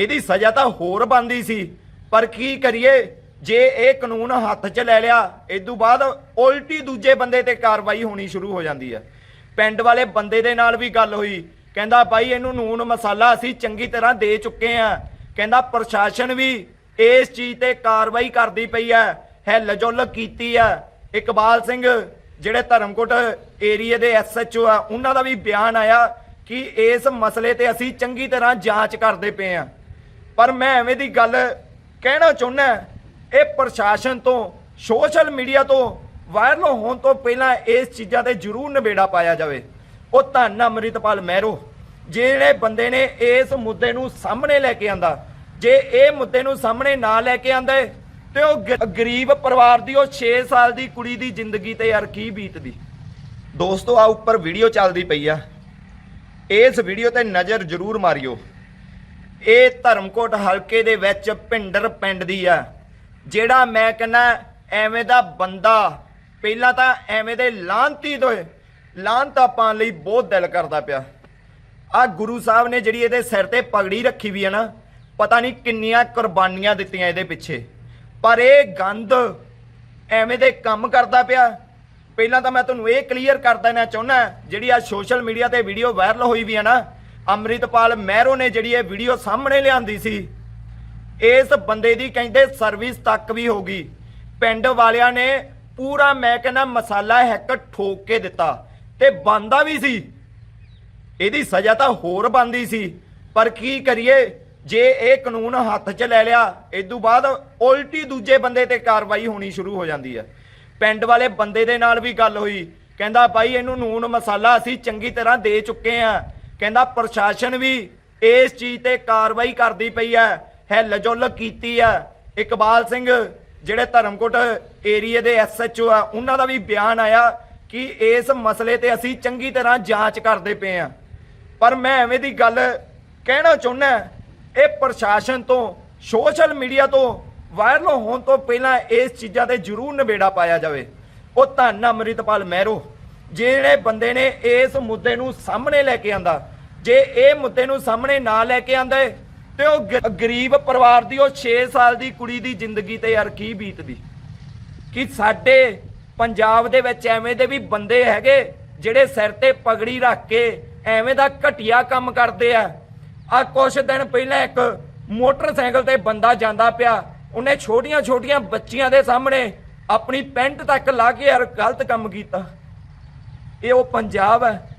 ਇਹਦੀ ਸਜ਼ਾ ਤਾਂ ਹੋਰ ਬੰਦੀ ਸੀ। ਪਰ ਕੀ ਕਰੀਏ? ਜੇ ਇਹ ਕਾਨੂੰਨ ਹੱਥ 'ਚ ਲੈ ਲਿਆ ਇਦੋਂ ਬਾਅਦ ਉਲਟੀ ਦੂਜੇ ਬੰਦੇ ਤੇ ਕਾਰਵਾਈ ਹੋਣੀ ਸ਼ੁਰੂ ਹੋ ਜਾਂਦੀ ਹੈ ਪਿੰਡ ਵਾਲੇ ਬੰਦੇ ਦੇ ਨਾਲ ਵੀ ਗੱਲ ਹੋਈ। ਕਹਿੰਦਾ ਭਾਈ ਇਹਨੂੰ ਨੂਨ ਮਸਾਲਾ ਅਸੀਂ ਚੰਗੀ ਤਰ੍ਹਾਂ ਦੇ ਚੁੱਕੇ ਆ। ਕਹਿੰਦਾ, ਪ੍ਰਸ਼ਾਸਨ ਵੀ ਇਸ ਚੀਜ਼ ਤੇ ਕਾਰਵਾਈ ਕਰਦੀ ਪਈ ਹੈ ਹਿੱਲ ਜੁਲ ਕੀਤੀ ਆ। ਇਕਬਾਲ ਸਿੰਘ, ਜਿਹੜੇ ਧਰਮਕੋਟ ਏਰੀਏ ਦੇ ਐਸਐਚਓ ਆ, ਉਹਨਾਂ ਦਾ ਵੀ ਬਿਆਨ ਆਇਆ ਕਿ ਇਸ ਮਸਲੇ ਤੇ ਅਸੀਂ ਚੰਗੀ ਤਰ੍ਹਾਂ ਜਾਂਚ ਕਰਦੇ ਪਏ ਆ। ਪਰ ਮੈਂ ਐਵੇਂ ਦੀ ਗੱਲ ਕਹਿਣਾ ਚਾਹੁੰਦਾ ਇਹ ਪ੍ਰਸ਼ਾਸਨ ਤੋਂ, ਸੋਸ਼ਲ ਮੀਡੀਆ ਤੋਂ, ਵਾਇਰਲ ਹੋਣ ਤੋਂ ਪਹਿਲਾਂ ਇਸ ਚੀਜ਼ਾਂ ਤੇ ਜ਼ਰੂਰ ਨਿਬੇੜਾ ਪਾਇਆ ਜਾਵੇ। ਉਹ ਧੰਨ ਅੰਮ੍ਰਿਤਪਾਲ ਮਹਿਰੋ, ਜਿਹੜੇ ਬੰਦੇ ਨੇ ਇਸ ਮੁੱਦੇ ਨੂੰ ਸਾਹਮਣੇ ਲੈ ਕੇ ਆਂਦਾ। ਜੇ ਇਹ ਮੁੱਦੇ ਨੂੰ ਸਾਹਮਣੇ ਨਾ ਲੈ ਕੇ ਆਂਦੇ ਤੇ ਉਹ ਗਰੀਬ ਪਰਿਵਾਰ ਦੀ, ਉਹ 6 ਸਾਲ ਦੀ ਕੁੜੀ ਦੀ ਜ਼ਿੰਦਗੀ ਤੇ ਯਾਰ ਕੀ ਬੀਤਦੀ। ਦੋਸਤੋ ਆ ਉੱਪਰ ਵੀਡੀਓ ਚੱਲਦੀ ਪਈ ਆ। ਇਸ ਵੀਡੀਓ ਤੇ ਨਜ਼ਰ ਜ਼ਰੂਰ ਮਾਰਿਓ। ਇਹ ਧਰਮਕੋਟ ਹਲਕੇ ਦੇ ਵਿੱਚ ਭਿੰਡਰ ਪਿੰਡ ਦੀ ਆ, ਜਿਹੜਾ ਮੈਂ ਕਹਿੰਦਾ ਐਵੇਂ ਦਾ ਬੰਦਾ, ਪਹਿਲਾਂ ਤਾਂ ਐਵੇਂ ਦੇ ਲਾਂਤੀ ਤੋਂ ਲਾਂਤਾ ਪਾਉਣ ਲਈ ਬਹੁਤ ਦਿਲ ਕਰਦਾ ਪਿਆ। ਆ ਗੁਰੂ ਸਾਹਿਬ ਨੇ ਜਿਹੜੀ ਇਹਦੇ ਸਿਰ ਤੇ ਪਗੜੀ ਰੱਖੀ ਵੀ ਹੈ ਨਾ, ਪਤਾ ਨਹੀਂ ਕਿੰਨੀਆਂ ਕੁਰਬਾਨੀਆਂ ਦਿੱਤੀਆਂ ਇਹਦੇ ਪਿੱਛੇ। ਪਰ ਇਹ ਗੰਦ ਐਵੇਂ ਦੇ ਕੰਮ ਕਰਦਾ ਪਿਆ। ਪਹਿਲਾਂ ਤਾਂ ਮੈਂ ਤੁਹਾਨੂੰ ਇਹ ਕਲੀਅਰ ਕਰ ਦੇਣਾ ਚਾਹੁੰਦਾ, ਜਿਹੜੀ ਆ ਸੋਸ਼ਲ ਮੀਡੀਆ ਤੇ ਵੀਡੀਓ ਵਾਇਰਲ ਹੋਈ ਵੀ ਹੈ ਨਾ ਅੰਮ੍ਰਿਤਪਾਲ ਮਹਿਰੋ ਨੇ ਜਿਹੜੀ ਇਹ ਵੀਡੀਓ ਸਾਹਮਣੇ ਲਿਆਂਦੀ ਸੀ, ਇਸ ਬੰਦੇ ਦੀ ਕਹਿੰਦੇ ਸਰਵਿਸ ਤੱਕ ਵੀ ਹੋ ਗਈ। ਪਿੰਡ ਵਾਲਿਆਂ ਨੇ ਪੂਰਾ, ਮੈਂ ਕਹਿੰਦਾ, ਮਸਾਲਾ ਹੈਕ ਠੋਕ ਕੇ ਦਿੱਤਾ ਤੇ ਬੰਦਾ ਵੀ ਸੀ। ਇਹਦੀ ਸਜ਼ਾ ਤਾਂ ਹੋਰ ਬੰਦੀ ਸੀ। ਪਰ ਕੀ ਕਰੀਏ, ਜੇ ਇਹ ਕਾਨੂੰਨ ਹੱਥ 'ਚ ਲੈ ਲਿਆ ਇਦੋਂ ਬਾਅਦ ਉਲਟੀ ਦੂਜੇ ਬੰਦੇ ਤੇ ਕਾਰਵਾਈ ਹੋਣੀ ਸ਼ੁਰੂ ਹੋ ਜਾਂਦੀ ਹੈ। ਪਿੰਡ ਵਾਲੇ ਬੰਦੇ ਦੇ ਨਾਲ ਵੀ ਗੱਲ ਹੋਈ। ਕਹਿੰਦਾ ਬਾਈ ਇਹਨੂੰ ਨੂਨ ਮਸਾਲਾ ਅਸੀਂ ਚੰਗੀ ਤਰ੍ਹਾਂ ਦੇ ਚੁੱਕੇ ਆ ਕਹਿੰਦਾ ਪ੍ਰਸ਼ਾਸਨ ਵੀ ਇਸ ਚੀਜ਼ ਤੇ ਕਾਰਵਾਈ ਕਰਦੀ ਪਈ ਹੈ ਹਿੱਲ ਕੀਤੀ ਹੈ। ਇਕਬਾਲ ਸਿੰਘ ਜਿਹੜੇ ਧਰਮਕੋਟ ਏਰੀਏ ਦੇ ਐਸਐਚਓ ਆ, ਉਹਨਾਂ ਦਾ ਵੀ ਬਿਆਨ ਆਇਆ ਕਿ ਇਸ ਮਸਲੇ ਤੇ ਅਸੀਂ ਚੰਗੀ ਤਰ੍ਹਾਂ ਜਾਂਚ ਕਰਦੇ ਪਏ ਆ ਪਰ ਮੈਂ ਐਵੇਂ ਦੀ ਗੱਲ ਕਹਿਣਾ ਚਾਹੁੰਦਾ ਇਹ ਪ੍ਰਸ਼ਾਸਨ ਤੋਂ, ਸੋਸ਼ਲ ਮੀਡੀਆ ਤੋਂ, ਵਾਇਰਲ ਹੋਣ ਤੋਂ ਪਹਿਲਾਂ ਇਸ ਚੀਜ਼ਾਂ ਤੇ ਜ਼ਰੂਰ ਨਿਬੇੜਾ ਪਾਇਆ ਜਾਵੇ। ਉਹ ਧੰਨ ਅੰਮ੍ਰਿਤਪਾਲ ਮਹਿਰੋ, ਜਿਹੜੇ ਬੰਦੇ ਨੇ ਇਸ ਮੁੱਦੇ ਨੂੰ ਸਾਹਮਣੇ ਲੈ ਕੇ ਆਂਦਾ ਜੇ ਇਹ ਮੁੱਦੇ ਨੂੰ ਸਾਹਮਣੇ ਨਾ ਲੈ ਕੇ ਆਂਦੇ ਤੇ ਉਹ ਗਰੀਬ ਪਰਿਵਾਰ ਦੀ, ਉਹ 6 ਸਾਲ ਦੀ ਕੁੜੀ ਦੀ ਜ਼ਿੰਦਗੀ ਤੇ ਯਾਰ ਕੀ ਬੀਤਦੀ? ਕਿ ਸਾਡੇ ਪੰਜਾਬ ਦੇ ਵਿੱਚ ਐਵੇਂ ਦੇ ਵੀ ਬੰਦੇ ਹੈਗੇ ਜਿਹੜੇ ਸਿਰ ਤੇ ਪਗੜੀ ਰੱਖ ਕੇ ਐਵੇਂ ਦਾ ਘਟੀਆ ਕੰਮ ਕਰਦੇ ਆ? ਆ ਕੁਛ ਦਿਨ ਪਹਿਲਾਂ ਇੱਕ ਮੋਟਰਸਾਈਕਲ ਤੇ ਬੰਦਾ ਜਾਂਦਾ ਪਿਆ, ਉਹਨੇ ਛੋਟੀਆਂ ਛੋਟੀਆਂ ਬੱਚੀਆਂ ਦੇ ਸਾਹਮਣੇ ਆਪਣੀ ਪੈਂਟ ਤੱਕ ਲਾ ਕੇ ਯਾਰ ਗਲਤ ਕੰਮ ਕੀਤਾ। ਇਹ ਉਹ ਪੰਜਾਬ ਹੈ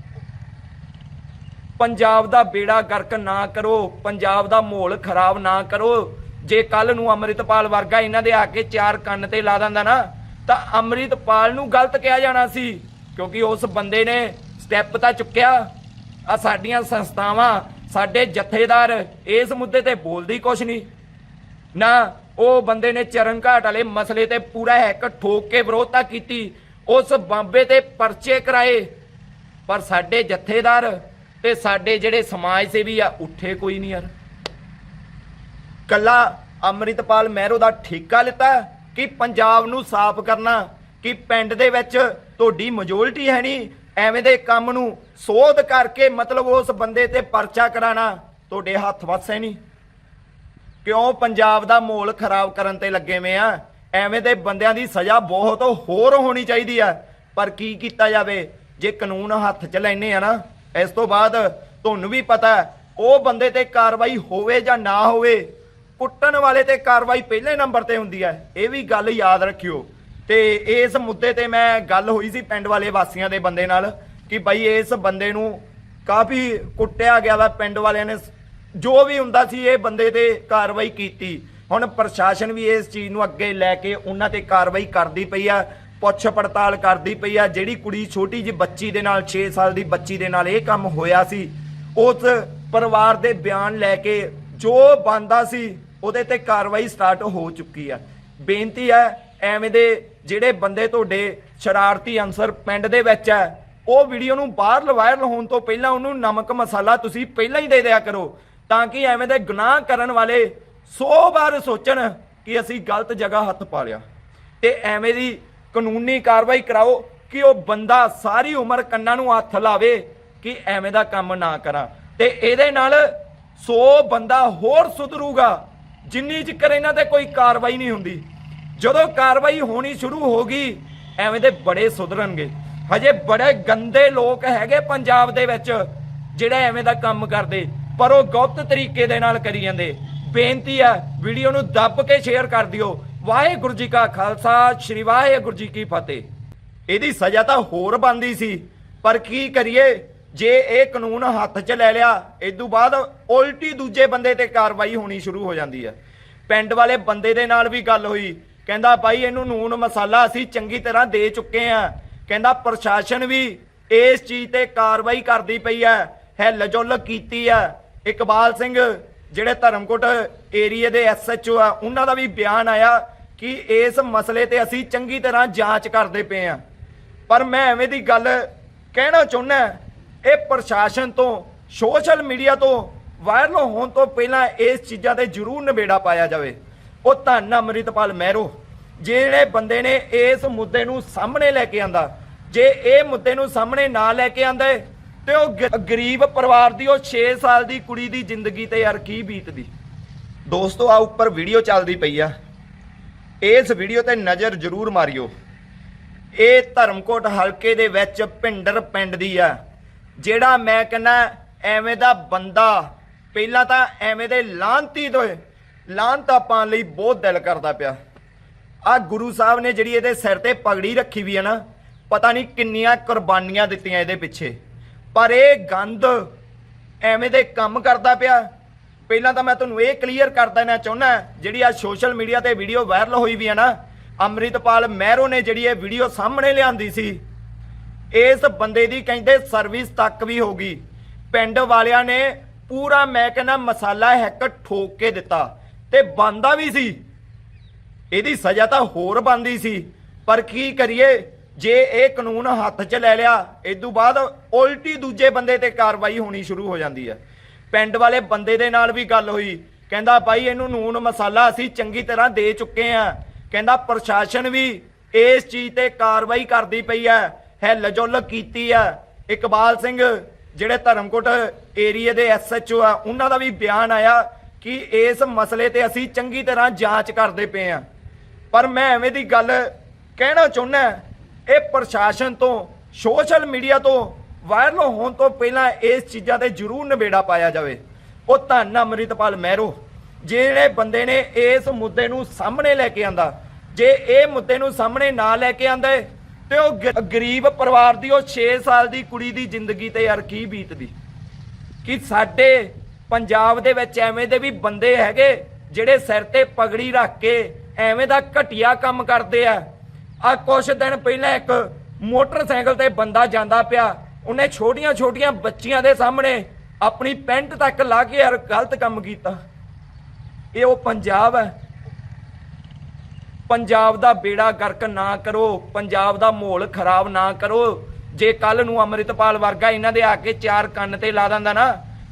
ਪੰਜਾਬ ਦਾ ਬੇੜਾ ਗਰਕ ਨਾ ਕਰੋ, ਪੰਜਾਬ ਦਾ ਮਾਹੌਲ ਖਰਾਬ ਨਾ ਕਰੋ। ਜੇ ਕੱਲ ਨੂੰ ਅੰਮ੍ਰਿਤਪਾਲ ਵਰਗਾ ਇਹਨਾਂ ਦੇ ਆ ਕੇ ਚਾਰ ਕੰਨ ਤੇ ਲਾ ਦਿੰਦਾ ਨਾ, ਤਾਂ ਅੰਮ੍ਰਿਤਪਾਲ ਨੂੰ ਗਲਤ ਕਿਹਾ ਜਾਣਾ ਸੀ, ਕਿਉਂਕਿ ਉਸ ਬੰਦੇ ਨੇ ਸਟੈਪ ਤਾਂ ਚੁੱਕਿਆ। ਆ ਸਾਡੀਆਂ ਸੰਸਥਾਵਾਂ, ਸਾਡੇ ਜਥੇਦਾਰ ਇਸ ਮੁੱਦੇ ਤੇ ਬੋਲਦੀ ਕੁਛ ਨਹੀਂ। ਨਾ, ਉਹ ਬੰਦੇ ਨੇ ਚਰਨ ਘਾਟ ਵਾਲੇ ਮਸਲੇ ਤੇ ਪੂਰਾ ਹੈਕ ਠੋਕ ਕੇ ਵਿਰੋਧਤਾ ਕੀਤੀ, ਉਸ ਬੰਬੇ ਤੇ ਪਰਚੇ ਕਰਾਏ। ਪਰ ਸਾਡੇ ਜਥੇਦਾਰ ਤੇ ਸਾਡੇ ਜਿਹੜੇ ਸਮਾਜ ਸੇਵੀ ਆ, ਉੱਠੇ ਕੋਈ ਨਹੀਂ ਯਾਰ। ਕੱਲਾ ਅੰਮ੍ਰਿਤਪਾਲ ਮਹਿਰੋ ਦਾ ਠੇਕਾ ਲਿੱਤਾ ਕਿ ਪੰਜਾਬ ਨੂੰ ਸਾਫ਼ ਕਰਨਾ, ਕਿ ਪਿੰਡ ਦੇ ਵਿੱਚ ਤੁਹਾਡੀ ਮੈਜੋਰਿਟੀ ਹੈ ਨਹੀਂ, ਐਵੇਂ ਦੇ ਕੰਮ ਨੂੰ ਸੋਧ ਕਰਕੇ ਮਤਲਬ ਉਸ ਬੰਦੇ ਤੇ ਪਰਚਾ ਕਰਾਣਾ ਤੁਹਾਡੇ ਹੱਥ ਵੱਸ ਹੈ ਨਹੀਂ। ਕਿਉਂ ਪੰਜਾਬ ਦਾ ਮਾਹੌਲ ਖਰਾਬ ਕਰਨ ਤੇ ਲੱਗੇ ਵੇ ਆ? ਐਵੇਂ ਦੇ ਬੰਦਿਆਂ ਦੀ ਸਜ਼ਾ ਬਹੁਤ ਹੋਰ ਹੋਣੀ ਚਾਹੀਦੀ ਆ। ਪਰ ਕੀ ਕੀਤਾ ਜਾਵੇ? ਜੇ ਕਾਨੂੰਨ ਹੱਥ 'ਚ ਲੈਨੇ ਆ ਨਾ ਇਸ ਤੋਂ ਬਾਅਦ ਤੁਹਾਨੂੰ ਵੀ ਪਤਾ ਉਹ ਬੰਦੇ ਤੇ ਕਾਰਵਾਈ ਹੋਵੇ ਜਾਂ ਨਾ ਹੋਵੇ, ਕੁੱਟਣ ਵਾਲੇ ਤੇ ਕਾਰਵਾਈ ਪਹਿਲੇ ਨੰਬਰ ਤੇ ਹੁੰਦੀ ਹੈ, ਇਹ ਵੀ ਗੱਲ ਯਾਦ ਰੱਖਿਓ। ਤੇ ਇਸ ਮੁੱਦੇ ਤੇ ਮੈਂ ਗੱਲ ਹੋਈ ਸੀ ਪਿੰਡ ਵਾਲੇ ਵਾਸੀਆਂ ਦੇ ਬੰਦੇ ਨਾਲ, ਕਿ ਭਾਈ ਇਸ ਬੰਦੇ ਨੂੰ ਕਾਫੀ ਕੁੱਟਿਆ ਗਿਆ ਵਾ ਪਿੰਡ ਵਾਲਿਆਂ ਨੇ, ਜੋ ਵੀ ਹੁੰਦਾ ਸੀ ਇਹ ਬੰਦੇ ਤੇ ਕਾਰਵਾਈ ਕੀਤੀ। ਹੁਣ ਪ੍ਰਸ਼ਾਸਨ ਵੀ ਇਸ ਚੀਜ਼ ਨੂੰ ਅੱਗੇ ਲੈ ਕੇ ਉਹਨਾਂ ਤੇ ਕਾਰਵਾਈ ਕਰਦੀ ਪਈ ਆ ਪੁੱਛ ਪੜਤਾਲ ਕਰਦੀ ਪਈ ਆ। ਜਿਹੜੀ ਕੁੜੀ ਛੋਟੀ ਜਿਹੀ ਬੱਚੀ ਦੇ ਨਾਲ 6 ਸਾਲ ਦੀ ਬੱਚੀ ਦੇ ਨਾਲ ਇਹ ਕੰਮ ਹੋਇਆ ਸੀ, ਉਸ ਪਰਿਵਾਰ ਦੇ ਬਿਆਨ ਲੈ ਕੇ ਜੋ ਬੰਦਾ ਸੀ, ਉਹਦੇ ਤੇ ਕਾਰਵਾਈ ਸਟਾਰਟ ਹੋ ਚੁੱਕੀ ਆ। ਬੇਨਤੀ ਹੈ ਐਵੇਂ ਦੇ ਜਿਹੜੇ ਬੰਦੇ ਤੁਹਾਡੇ ਸ਼ਰਾਰਤੀ ਅਨਸਰ ਪਿੰਡ ਦੇ ਵਿੱਚ ਹੈ ਉਹ ਵੀਡੀਓ ਨੂੰ ਬਾਹਰ ਵਾਇਰਲ ਹੋਣ ਤੋਂ ਪਹਿਲਾਂ ਉਹਨੂੰ ਨਮਕ ਮਸਾਲਾ ਤੁਸੀਂ ਪਹਿਲਾਂ ਹੀ ਦੇ ਦਿਆ ਕਰੋ, ਤਾਂ ਕਿ ਐਵੇਂ ਦੇ ਗੁਨਾਹ ਕਰਨ ਵਾਲੇ 100 ਵਾਰ ਸੋਚਣ ਕਿ ਅਸੀਂ ਗਲਤ ਜਗ੍ਹਾ ਹੱਥ ਪਾ ਲਿਆ। ਤੇ ਐਵੇਂ ਦੀ ਕਾਨੂੰਨੀ ਕਾਰਵਾਈ ਕਰਾਓ ਕਿ ਉਹ ਬੰਦਾ ਸਾਰੀ ਉਮਰ ਕੰਨਾਂ ਨੂੰ ਹੱਥ ਲਾਵੇ ਕਿ ਐਵੇਂ ਦਾ ਕੰਮ ਨਾ ਕਰਾਂ। ਤੇ ਇਹਦੇ ਨਾਲ 100 ਬੰਦਾ ਹੋਰ ਸੁਧਰੂਗਾ, ਜਿੰਨੀ ਚਿਰ ਇਹਨਾਂ ਤੇ ਕੋਈ ਕਾਰਵਾਈ ਨਹੀਂ ਹੁੰਦੀ। ਜਦੋਂ ਕਾਰਵਾਈ ਹੋਣੀ ਸ਼ੁਰੂ ਹੋ ਗਈ, ਐਵੇਂ ਦੇ ਬੜੇ ਸੁਧਰਨਗੇ। ਹਜੇ ਬੜੇ ਗੰਦੇ ਲੋਕ ਹੈਗੇ ਪੰਜਾਬ ਦੇ ਵਿੱਚ, ਜਿਹੜਾ ਐਵੇਂ ਦਾ ਕੰਮ ਕਰਦੇ। ਪਰ ਉਹ ਗੁਪਤ ਤਰੀਕੇ ਦੇ ਨਾਲ ਕਰੀ ਜਾਂਦੇ। ਬੇਨਤੀ ਹੈ ਵੀਡੀਓ ਨੂੰ ਦੱਬ ਕੇ ਸ਼ੇਅਰ ਕਰ ਦਿਓ। ਵਾਹਿਗੁਰੂ ਜੀ ਕਾ ਖਾਲਸਾ, ਸ੍ਰੀ ਵਾਹਿਗੁਰੂ ਜੀ ਕੀ ਫਤਿਹ। ਇਹਦੀ ਸਜ਼ਾ ਤਾਂ ਹੋਰ ਬੰਦੀ ਸੀ, ਪਰ ਕੀ ਕਰੀਏ? ਜੇ ਇਹ ਕਾਨੂੰਨ ਹੱਥ 'ਚ ਲੈ ਲਿਆ ਇਦੋਂ ਬਾਅਦ ਉਲਟੀ ਦੂਜੇ ਬੰਦੇ ਤੇ ਕਾਰਵਾਈ ਹੋਣੀ ਸ਼ੁਰੂ ਹੋ ਜਾਂਦੀ ਹੈ ਪਿੰਡ ਵਾਲੇ ਬੰਦੇ ਦੇ ਨਾਲ ਵੀ ਗੱਲ ਹੋਈ। ਕਹਿੰਦਾ, ਭਾਈ, ਇਹਨੂੰ ਨੂਨ ਮਸਾਲਾ ਅਸੀਂ ਚੰਗੀ ਤਰ੍ਹਾਂ ਦੇ ਚੁੱਕੇ ਆ। ਕਹਿੰਦਾ, ਪ੍ਰਸ਼ਾਸਨ ਵੀ ਇਸ ਚੀਜ਼ ਤੇ ਕਾਰਵਾਈ ਕਰਦੀ ਪਈ ਹੈ ਹਿੱਲ ਜੁਲ ਕੀਤੀ ਹੈ ਇਕਬਾਲ ਸਿੰਘ ਜਿਹੜੇ ਧਰਮਕੋਟ ਏਰੀਏ ਦੇ ਐਸਐਚਓ ਆ, ਉਹਨਾਂ ਦਾ ਵੀ ਬਿਆਨ ਆਇਆ ਕਿ ਇਸ ਮਸਲੇ ਤੇ ਅਸੀਂ ਚੰਗੀ ਤਰ੍ਹਾਂ ਜਾਂਚ ਕਰਦੇ ਪਏ ਆ ਪਰ ਮੈਂ ਐਵੇਂ ਦੀ ਗੱਲ ਕਹਿਣਾ ਚਾਹੁੰਦਾ ਇਹ ਪ੍ਰਸ਼ਾਸਨ ਤੋਂ, ਸੋਸ਼ਲ ਮੀਡੀਆ ਤੋਂ, ਵਾਇਰਲ ਹੋਣ ਤੋਂ ਪਹਿਲਾਂ ਇਸ ਚੀਜ਼ਾਂ ਤੇ ਜ਼ਰੂਰ ਨਿਬੇੜਾ ਪਾਇਆ ਜਾਵੇ। ਉਹ ਧੰਨ ਅੰਮ੍ਰਿਤਪਾਲ ਮਹਿਰੋ, ਜਿਹੜੇ ਬੰਦੇ ਨੇ ਇਸ ਮੁੱਦੇ ਨੂੰ ਸਾਹਮਣੇ ਲੈ ਕੇ ਆਂਦਾ। ਜੇ ਇਹ ਮੁੱਦੇ ਨੂੰ ਸਾਹਮਣੇ ਨਾ ਲੈ ਕੇ ਆਂਦੇ ਤੇ ਉਹ ਗ- ਗਰੀਬ ਪਰਿਵਾਰ ਦੀ, ਉਹ 6 ਸਾਲ ਦੀ ਕੁੜੀ ਦੀ ਜ਼ਿੰਦਗੀ ਤੇ ਯਾਰ ਕੀ ਬੀਤਦੀ? ਦੋਸਤੋ ਆ ਉੱਪਰ ਵੀਡੀਓ ਚੱਲਦੀ ਪਈ ਆ। ਇਸ ਵੀਡੀਓ ਤੇ ਨਜ਼ਰ ਜ਼ਰੂਰ ਮਾਰਿਓ। ਇਹ ਧਰਮਕੋਟ ਹਲਕੇ ਦੇ ਵਿੱਚ ਭਿੰਡਰ ਪਿੰਡ ਦੀ ਆ, ਜਿਹੜਾ ਮੈਂ ਕਹਿੰਦਾ ਐਵੇਂ ਦਾ ਬੰਦਾ, ਪਹਿਲਾਂ ਤਾਂ ਐਵੇਂ ਦੇ ਲਾਂਤੀ ਦੋਏ ਲਾਂਤਾ ਪਾਉਣ ਲਈ ਬਹੁਤ ਦਿਲ ਕਰਦਾ ਪਿਆ। ਆ ਗੁਰੂ ਸਾਹਿਬ ਨੇ ਜਿਹੜੀ ਇਹਦੇ ਸਿਰ ਤੇ ਪਗੜੀ ਰੱਖੀ ਵੀ ਹੈ ਨਾ, ਪਤਾ ਨਹੀਂ ਕਿੰਨੀਆਂ ਕੁਰਬਾਨੀਆਂ ਦਿੱਤੀਆਂ ਇਹਦੇ ਪਿੱਛੇ। ਪਰ ਇਹ ਗੰਦ ਐਵੇਂ ਦੇ ਕੰਮ ਕਰਦਾ ਪਿਆ। ਪਹਿਲਾਂ ਤਾਂ ਮੈਂ ਤੁਹਾਨੂੰ ਇਹ ਕਲੀਅਰ ਕਰ ਦੇਣਾ ਚਾਹੁੰਦਾ ਜਿਹੜੀ ਆ ਸੋਸ਼ਲ ਮੀਡੀਆ ਤੇ ਵੀਡੀਓ ਵਾਇਰਲ ਹੋਈ ਵੀ ਹੈ ਨਾ, ਅੰਮ੍ਰਿਤਪਾਲ ਮਹਿਰੋ ਨੇ ਜਿਹੜੀ ਇਹ ਵੀਡੀਓ ਸਾਹਮਣੇ ਲਿਆਂਦੀ ਸੀ, ਇਸ ਬੰਦੇ ਦੀ ਕਹਿੰਦੇ ਸਰਵਿਸ ਤੱਕ ਵੀ ਹੋ ਗਈ। ਪਿੰਡ ਵਾਲਿਆਂ ਨੇ ਪੂਰਾ, ਮੈਂ ਕਹਿੰਦਾ, ਮਸਾਲਾ ਹੈਕ ਠੋਕ ਕੇ ਦਿੱਤਾ ਤੇ ਬੰਦਾ ਵੀ ਸੀ। ਇਹਦੀ ਸਜ਼ਾ ਤਾਂ ਹੋਰ ਬੰਦੀ ਸੀ। ਪਰ ਕੀ ਕਰੀਏ? ਜੇ ਇਹ ਕਾਨੂੰਨ ਹੱਥ 'ਚ ਲੈ ਲਿਆ ਇਦੋਂ ਬਾਅਦ ਉਲਟੀ ਦੂਜੇ ਬੰਦੇ ਤੇ ਕਾਰਵਾਈ ਹੋਣੀ ਸ਼ੁਰੂ ਹੋ ਜਾਂਦੀ ਹੈ। ਪਿੰਡ ਵਾਲੇ ਬੰਦੇ ਦੇ ਨਾਲ ਵੀ ਗੱਲ ਹੋਈ। ਕਹਿੰਦਾ, ਭਾਈ, ਇਹਨੂੰ ਨੂਨ ਮਸਾਲਾ ਅਸੀਂ ਚੰਗੀ ਤਰ੍ਹਾਂ ਦੇ ਚੁੱਕੇ ਆ ਕਹਿੰਦਾ, ਪ੍ਰਸ਼ਾਸਨ ਵੀ ਇਸ ਚੀਜ਼ ਤੇ ਕਾਰਵਾਈ ਕਰਦੀ ਪਈ ਹੈ ਹਿੱਲ ਕੀਤੀ ਆ ਇਕਬਾਲ ਸਿੰਘ, ਜਿਹੜੇ ਧਰਮਕੋਟ ਏਰੀਏ ਦੇ ਐਸਐਚਓ ਆ, ਉਹਨਾਂ ਦਾ ਵੀ ਬਿਆਨ ਆਇਆ ਕਿ ਇਸ ਮਸਲੇ ਤੇ ਅਸੀਂ ਚੰਗੀ ਤਰ੍ਹਾਂ ਜਾਂਚ ਕਰਦੇ ਪਏ ਆ ਪਰ ਮੈਂ ਐਵੇਂ ਦੀ ਗੱਲ ਕਹਿਣਾ ਚਾਹੁੰਦਾ ਇਹ ਪ੍ਰਸ਼ਾਸਨ ਤੋਂ, ਸੋਸ਼ਲ ਮੀਡੀਆ ਤੋਂ ਵਾਇਰਲ ਹੋਣ ਤੋਂ ਪਹਿਲਾਂ ਇਸ ਚੀਜ਼ਾਂ ਤੇ ਜ਼ਰੂਰ ਨਿਬੇੜਾ ਪਾਇਆ ਜਾਵੇ। ਉਹ ਧੰਨ ਅੰਮ੍ਰਿਤਪਾਲ ਮਹਿਰੋ, ਜਿਹੜੇ ਬੰਦੇ ਨੇ ਇਸ ਮੁੱਦੇ ਨੂੰ ਸਾਹਮਣੇ ਲੈ ਕੇ ਆਂਦਾ। ਜੇ ਇਹ ਮੁੱਦੇ ਨੂੰ ਸਾਹਮਣੇ ਨਾ ਲੈ ਕੇ ਆਂਦੇ ਤੇ ਉਹ ਗਰੀਬ ਪਰਿਵਾਰ ਦੀ, ਉਹ 6 ਸਾਲ ਦੀ ਕੁੜੀ ਦੀ ਜ਼ਿੰਦਗੀ ਤੇ ਯਾਰ ਕੀ ਬੀਤਦੀ? ਕਿ ਸਾਡੇ ਪੰਜਾਬ ਦੇ ਵਿੱਚ ਐਵੇਂ ਦੇ ਵੀ ਬੰਦੇ ਹੈਗੇ ਜਿਹੜੇ ਸਿਰ ਤੇ ਪਗੜੀ ਰੱਖ ਕੇ ਐਵੇਂ ਦਾ ਘਟੀਆ ਕੰਮ ਕਰਦੇ ਆ? ਆ ਕੁਛ ਦਿਨ ਪਹਿਲਾਂ ਇੱਕ ਮੋਟਰਸਾਈਕਲ ਤੇ ਬੰਦਾ ਜਾਂਦਾ ਪਿਆ। ਉਹਨੇ ਛੋਟੀਆਂ ਛੋਟੀਆਂ ਬੱਚੀਆਂ ਦੇ ਸਾਹਮਣੇ ਆਪਣੀ ਪੈਂਟ ਤੱਕ ਲਾ ਕੇ ਯਾਰ ਗਲਤ ਕੰਮ ਕੀਤਾ। ਇਹ ਉਹ ਪੰਜਾਬ ਹੈ। ਪੰਜਾਬ ਦਾ ਬੇੜਾ ਗਰਕ ਨਾ ਕਰੋ, ਪੰਜਾਬ ਦਾ ਮਾਹੌਲ ਖਰਾਬ ਨਾ ਕਰੋ। ਜੇ ਕੱਲ ਨੂੰ ਅੰਮ੍ਰਿਤਪਾਲ ਵਰਗਾ ਇਹਨਾਂ ਦੇ ਆ ਕੇ ਚਾਰ ਕੰਨ ਤੇ ਲਾ ਦਿੰਦਾ ਨਾ,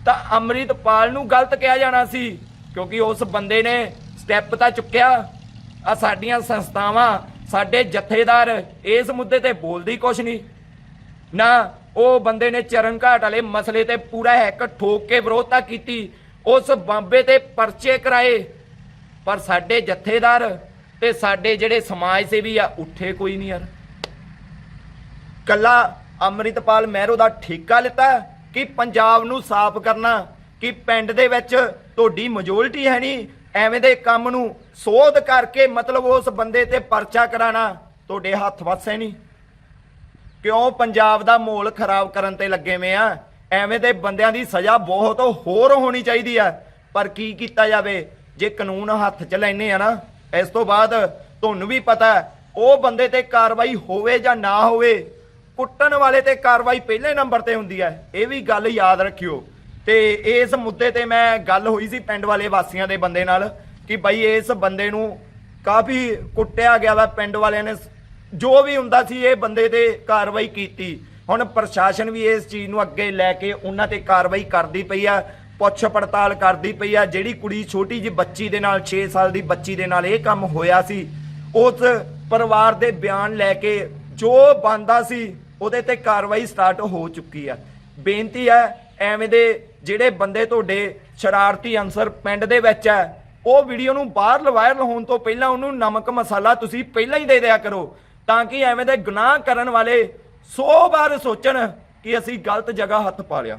ਤਾਂ ਅੰਮ੍ਰਿਤਪਾਲ ਨੂੰ ਗਲਤ ਕਿਹਾ ਜਾਣਾ ਸੀ, ਕਿਉਂਕਿ ਉਸ ਬੰਦੇ ਨੇ ਸਟੈਪ ਤਾਂ ਚੁੱਕਿਆ। ਆ ਸਾਡੀਆਂ ਸੰਸਥਾਵਾਂ ਸਾਡੇ ਜਥੇਦਾਰ ਇਸ ਮੁੱਦੇ ਤੇ ਬੋਲਦੀ ਕੁਛ ਨਹੀਂ। ਨਾ ਉਹ ਬੰਦੇ ਨੇ ਚਰਨ ਘਾਟ ਵਾਲੇ ਮਸਲੇ ਤੇ ਪੂਰਾ ਹੈਕ ਠੋਕ ਕੇ ਵਿਰੋਧਤਾ ਕੀਤੀ, ਉਸ ਬੰਬੇ ਤੇ ਪਰਚੇ ਕਰਾਏ। ਪਰ ਸਾਡੇ ਜਥੇਦਾਰ ਤੇ ਸਾਡੇ ਜਿਹੜੇ ਸਮਾਜ ਸੇਵੀ ਆ, ਉੱਠੇ ਕੋਈ ਨਹੀਂ ਯਾਰ। ਕੱਲਾ ਅੰਮ੍ਰਿਤਪਾਲ ਮਹਿਰੋ ਦਾ ਠੇਕਾ ਲਿੱਤਾ ਕਿ ਪੰਜਾਬ ਨੂੰ ਸਾਫ਼ ਕਰਨਾ, ਕਿ ਪਿੰਡ ਦੇ ਵਿੱਚ ਤੁਹਾਡੀ ਮੈਜੋਰਿਟੀ ਹੈ ਨਹੀਂ ਐਵੇਂ ਦੇ ਕੰਮ ਨੂੰ ਸੋਧ ਕਰਕੇ ਮਤਲਬ ਉਸ ਬੰਦੇ ਤੇ ਪਰਚਾ ਕਰਾਣਾ ਤੁਹਾਡੇ ਹੱਥ ਵਸੇ ਨਹੀਂ। ਕਿਉਂ ਪੰਜਾਬ ਦਾ ਮਾਹੌਲ ਖਰਾਬ ਕਰਨ ਤੇ ਲੱਗੇ ਵੇ ਆ? ਐਵੇਂ ਦੇ ਬੰਦਿਆਂ ਦੀ ਸਜ਼ਾ ਬਹੁਤ ਹੋਰ ਹੋਣੀ ਚਾਹੀਦੀ ਆ। ਪਰ ਕੀ ਕੀਤਾ ਜਾਵੇ? ਜੇ ਕਾਨੂੰਨ ਹੱਥ 'ਚ ਲੈਨੇ ਆ ਨਾ, ਇਸ ਤੋਂ ਬਾਅਦ ਤੁਹਾਨੂੰ ਵੀ ਪਤਾ ਉਹ ਬੰਦੇ ਤੇ ਕਾਰਵਾਈ ਹੋਵੇ ਜਾਂ ਨਾ ਹੋਵੇ, ਕੁੱਟਣ ਵਾਲੇ ਤੇ ਕਾਰਵਾਈ ਪਹਿਲੇ ਨੰਬਰ ਤੇ ਹੁੰਦੀ ਹੈ। ਇਹ ਵੀ ਗੱਲ ਯਾਦ ਰੱਖਿਓ। ਤੇ ਇਸ ਮੁੱਦੇ ਤੇ ਮੈਂ ਗੱਲ ਹੋਈ ਸੀ ਪਿੰਡ ਵਾਲੇ ਵਾਸੀਆਂ ਦੇ ਬੰਦੇ ਨਾਲ ਕਿ ਬਈ ਇਸ ਬੰਦੇ ਨੂੰ ਕਾਫੀ ਕੁੱਟਿਆ ਗਿਆ ਵਾ ਪਿੰਡ ਵਾਲਿਆਂ ਨੇ। ਜੋ ਵੀ ਹੁੰਦਾ ਸੀ ਇਹ ਬੰਦੇ ਤੇ ਕਾਰਵਾਈ ਕੀਤੀ। ਹੁਣ ਪ੍ਰਸ਼ਾਸਨ ਵੀ ਇਸ ਚੀਜ਼ ਨੂੰ ਅੱਗੇ ਲੈ ਕੇ ਉਹਨਾਂ ਤੇ ਕਾਰਵਾਈ ਕਰਦੀ ਪਈ ਆ, ਪੁੱਛ ਪੜਤਾਲ ਕਰਦੀ ਪਈ ਆ। ਜਿਹੜੀ ਕੁੜੀ ਛੋਟੀ ਜਿਹੀ ਬੱਚੀ ਦੇ ਨਾਲ 6 ਸਾਲ ਦੀ ਬੱਚੀ ਦੇ ਨਾਲ ਇਹ ਕੰਮ ਹੋਇਆ ਸੀ, ਉਸ ਪਰਿਵਾਰ ਦੇ ਬਿਆਨ ਲੈ ਕੇ ਜੋ ਬੰਦਾ ਸੀ ਉਹਦੇ ਤੇ ਕਾਰਵਾਈ ਸਟਾਰਟ ਹੋ ਚੁੱਕੀ ਆ। ਬੇਨਤੀ ਹੈ ਐਵੇਂ ਦੇ ਜਿਹੜੇ ਬੰਦੇ ਤੁਹਾਡੇ ਸ਼ਰਾਰਤੀ ਅੰਸਰ ਪਿੰਡ ਦੇ ਵਿੱਚ ਹੈ, ਉਹ ਵੀਡੀਓ ਨੂੰ ਬਾਹਰ ਵਾਇਰਲ ਹੋਣ ਤੋਂ ਪਹਿਲਾਂ ਉਹਨੂੰ ਨਮਕ ਮਸਾਲਾ ਤੁਸੀਂ ਪਹਿਲਾਂ ਹੀ ਦੇ ਦਿਆ ਕਰੋ, ਤਾਂ ਕਿ ਐਵੇਂ ਦੇ ਗੁਨਾਹ ਕਰਨ ਵਾਲੇ 100 ਵਾਰ ਸੋਚਣ ਕਿ ਅਸੀਂ ਗਲਤ ਜਗ੍ਹਾ ਹੱਥ ਪਾ ਲਿਆ।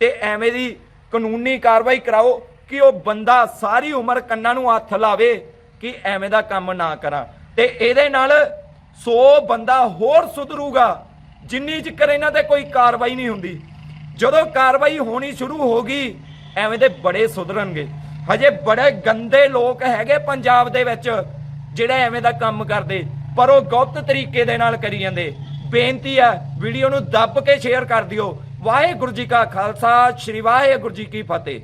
ਤੇ ਐਵੇਂ ਦੀ ਕਾਨੂੰਨੀ ਕਾਰਵਾਈ ਕਰਾਓ ਕਿ ਉਹ ਬੰਦਾ ਸਾਰੀ ਉਮਰ ਕੰਨਾਂ ਨੂੰ ਹੱਥ ਲਾਵੇ ਕਿ ਐਵੇਂ ਦਾ ਕੰਮ ਨਾ ਕਰਾਂ। ਤੇ ਇਹਦੇ ਨਾਲ 100 ਬੰਦਾ ਹੋਰ ਸੁਧਰੂਗਾ, ਜਿੰਨੀ ਚਿਰ ਇਹਨਾਂ ਤੇ ਕੋਈ ਕਾਰਵਾਈ ਨਹੀਂ ਹੁੰਦੀ। ਜਦੋਂ ਕਾਰਵਾਈ ਹੋਣੀ ਸ਼ੁਰੂ ਹੋ ਗਈ, ਐਵੇਂ ਦੇ ਬੜੇ ਸੁਧਰਨਗੇ। ਹਜੇ ਬੜੇ ਗੰਦੇ ਲੋਕ ਹੈਗੇ ਪੰਜਾਬ ਦੇ ਵਿੱਚ, ਜਿਹੜੇ ਐਵੇਂ ਦਾ ਕੰਮ ਕਰਦੇ। ਪਰ ਉਹ ਗੁਪਤ ਤਰੀਕੇ ਦੇ ਨਾਲ ਕਰੀ ਜਾਂਦੇ। ਬੇਨਤੀ ਹੈ ਵੀਡੀਓ ਨੂੰ ਦੱਬ ਕੇ ਸ਼ੇਅਰ ਕਰ ਦਿਓ। ਵਾਹਿਗੁਰੂ ਜੀ ਕਾ ਖਾਲਸਾ, ਸ੍ਰੀ ਵਾਹਿਗੁਰੂ ਜੀ ਕੀ ਫਤਿਹ।